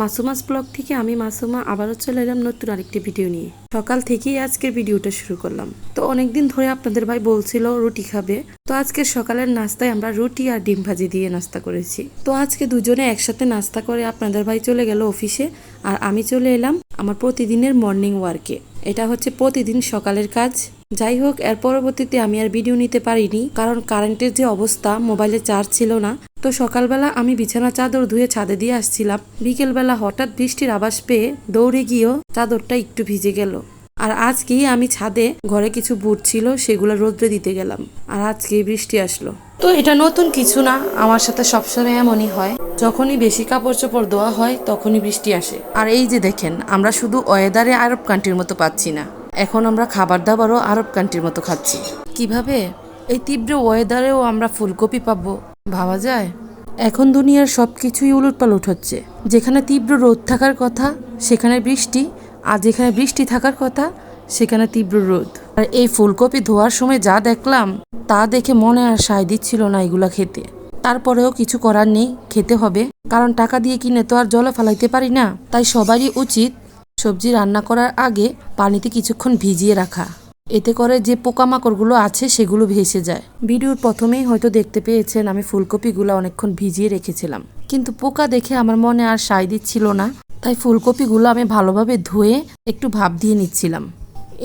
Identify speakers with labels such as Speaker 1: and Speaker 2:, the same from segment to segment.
Speaker 1: Masuma's blog থেকে আমি মাসুমা আবারও চলে এলাম নতুন আরেকটি ভিডিও নিয়ে। সকাল থেকেই আজকের ভিডিওটা শুরু করলাম। তো অনেকদিন ধরে আপনাদের ভাই বলছিল রুটি খাবে। তো আজকে সকালের নাস্তায় আমরা রুটি আর ডিম ভাজি দিয়ে নাস্তা করেছি। তো আজকে দুজনে একসাথে নাস্তা করে আপনাদের ভাই চলে গেল অফিসে আর আমি চলে এলাম আমার প্রতিদিনের মর্নিং ওয়ার্কে এটা হচ্ছে প্রতিদিন সকালের কাজ। যাই হোক, এর পরবর্তীতে আমি আর ভিডিও নিতে পারিনি, কারণ কারেন্টের যে অবস্থা মোবাইলে চার্জ ছিল না। তো সকালবেলা আমি বিছানা চাদর ধুয়ে ছাদে দিয়ে আসছিলাম। বিকেলবেলা হঠাৎ বৃষ্টির আভাস পেয়ে দৌড়ে গিয়েও চাদরটা একটু ভিজে গেল। আর আজকেই আমি ছাদে ঘরে কিছু বুট ছিল, সেগুলো রোদ্রে দিতে গেলাম। আর আজকেই বৃষ্টি আসলো। তো এটা নতুন কিছু না, আমার সাথে সবসময় এমনই হয়। যখনই বেশি কাপড় চোপড় দেওয়া হয়, তখনই বৃষ্টি আসে। আর এই যে দেখেন, আমরা শুধু ওয়েদারে আরব কান্ট্রির মতো পাচ্ছি না। এখন আমরা খাবার দাবারও আরব কান্ট্রির মতো খাচ্ছি। কীভাবে? এই তীব্র ওয়েদারেও আমরা ফুলকপি পাবো, ভাবা যায়? এখন দুনিয়ার সব কিছুই উলট পালট হচ্ছে। যেখানে তীব্র রোদ থাকার কথা, সেখানে বৃষ্টি আর যেখানে বৃষ্টি থাকার কথা, সেখানে তীব্র রোদ। আর এই ফুলকপি ধোয়ার সময় যা দেখলাম, তা দেখে মনে আর সায় দিচ্ছিল না এগুলা খেতে। তারপরেও কিছু করার নেই, খেতে হবে। কারণ টাকা দিয়ে কিনে তো আর জলে ফেলাইতে পারি না। তাই সবারই উচিত সবজি রান্না করার আগে পানিতে কিছুক্ষণ ভিজিয়ে রাখা। এতে করে যে পোকামাকড়গুলো আছে, সেগুলো ভেসে যায়। ভিডিওর প্রথমেই হয়তো দেখতে পেয়েছেন আমি ফুলকপিগুলো অনেকক্ষণ ভিজিয়ে রেখেছিলাম। কিন্তু পোকা দেখে আমার মনে আর সায় দিচ্ছিল না। তাই ফুলকপিগুলো আমি ভালোভাবে ধুয়ে একটু ভাপ দিয়ে নিচ্ছিলাম।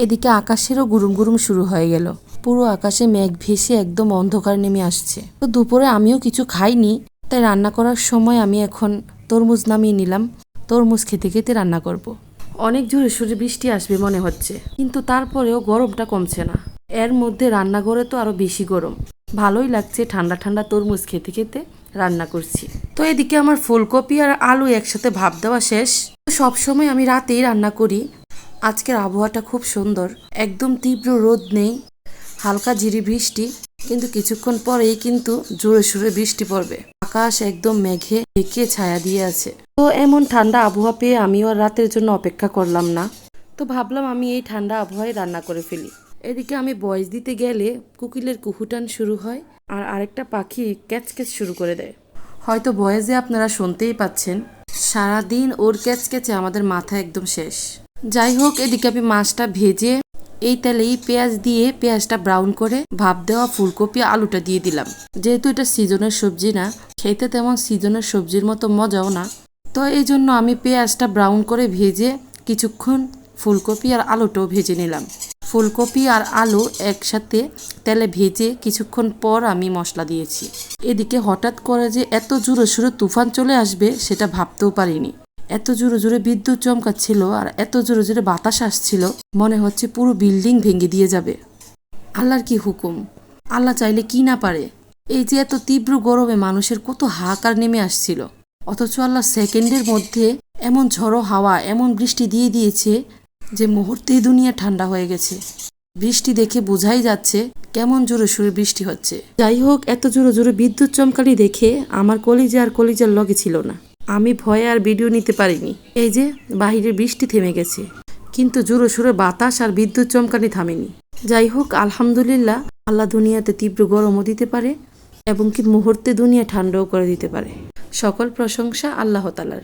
Speaker 1: এদিকে আকাশেরও গুরুম গুরুম শুরু হয়ে গেল। পুরো আকাশে মেঘ ভেসে একদম অন্ধকার নেমে আসছে। তো দুপুরে আমিও কিছু খাইনি, তাই রান্না করার সময় আমি এখন তরমুজ নামিয়ে নিলাম। তরমুজ খেতে খেতে রান্না করব। অনেক জোরে সরে বৃষ্টি আসবে মনে হচ্ছে, কিন্তু তারপরেও গরমটা কমছে না। এর মধ্যে রান্নাঘরে তো আরও বেশি গরম। ভালোই লাগছে ঠান্ডা ঠান্ডা তরমুজ খেতে খেতে। রান্না করছি। তো এদিকে আমার ফুলকপি আর আলু একসাথে ভাপ দেওয়া শেষ। সব সময় আমি রাতেই রান্না করি। আজকের আবহাওয়াটা খুব সুন্দর। একদম তীব্র রোদ নেই। হালকা ঝিরি বৃষ্টি। কিন্তু কিছুক্ষণ পরেই কিন্তু জোরে সোরে বৃষ্টি পড়বে। আকাশ একদম মেঘে ঢেকে ছায়া দিয়ে আছে। তো এমন ঠান্ডা আবহাওয়া পেয়ে আমিও রাতের জন্য অপেক্ষা করলাম না। তো ভাবলাম আমি এই ঠান্ডা আবহাওয়ায় রান্না করে ফেলি। এদিকে আমি বয়স দিতে গেলে কুকিলের কুহুটান শুরু হয় আর আরেকটা পাখি ক্যাচ ক্যাচ শুরু করে দেয়। হয়তো বয়েজে আপনারা শুনতেই পাচ্ছেন, সারাদিন ওর ক্যাচ ক্যাচে আমাদের মাথা একদম শেষ। যাই হোক, এদিকে আমি মাছটা ভেজে এই তেলেই পেঁয়াজ দিয়ে পেঁয়াজটা ব্রাউন করে ভাপ দেওয়া ফুলকপি আলুটা দিয়ে দিলাম। যেহেতু এটা সিজনের সবজি না, খেতে তেমন সিজনের সবজির মতো মজাও না। তো এই জন্য আমি পেঁয়াজটা ব্রাউন করে ভেজে কিছুক্ষণ ফুলকপি আর আলুটাও ভেজে নিলাম। ফুলকপি আর আলু একসাথে তেলে ভেজে কিছুক্ষণ পর আমি মশলা দিয়েছি। এদিকে হঠাৎ করে যে এত জোরে সোরে তুফান চলে আসবে সেটা ভাবতেও পারিনি। এত জোরে জোরে বিদ্যুৎ চমকাচ্ছিল আর এত জোরে জোরে বাতাস আসছিল, মনে হচ্ছে পুরো বিল্ডিং ভেঙে দিয়ে যাবে। আল্লাহর কি হুকুম? আল্লাহ চাইলে কি না পারে? এই যে এত তীব্র গরমে মানুষের কত হাহাকার নেমে আসছিল। অথচ আল্লাহ সেকেন্ডের মধ্যে এমন ঝড়ো হাওয়া, এমন বৃষ্টি দিয়ে দিয়েছে যে মুহূর্তেই দুনিয়া ঠান্ডা হয়ে গেছে। বৃষ্টি দেখে বোঝাই যাচ্ছে কেমন জোরে সোরে বৃষ্টি হচ্ছে। যাই হোক, এত জোরে জোরে বিদ্যুৎ চমকানি দেখে আমার কলিজা আর কলিজার লগে ছিল না। আমি ভয়ে আর ভিডিও নিতে পারিনি। এই যে, বাহিরে বৃষ্টি থেমে গেছে। কিন্তু জোরে সুরে বাতাস আর বিদ্যুৎ চমকানি থামেনি। যাই হোক, আলহামদুলিল্লাহ, আল্লাহ দুনিয়াতে তীব্র গরমও দিতে পারে এবং কি মুহূর্তে দুনিয়া ঠান্ডাও করে দিতে পারে। সকল প্রশংসা আল্লাহ তালার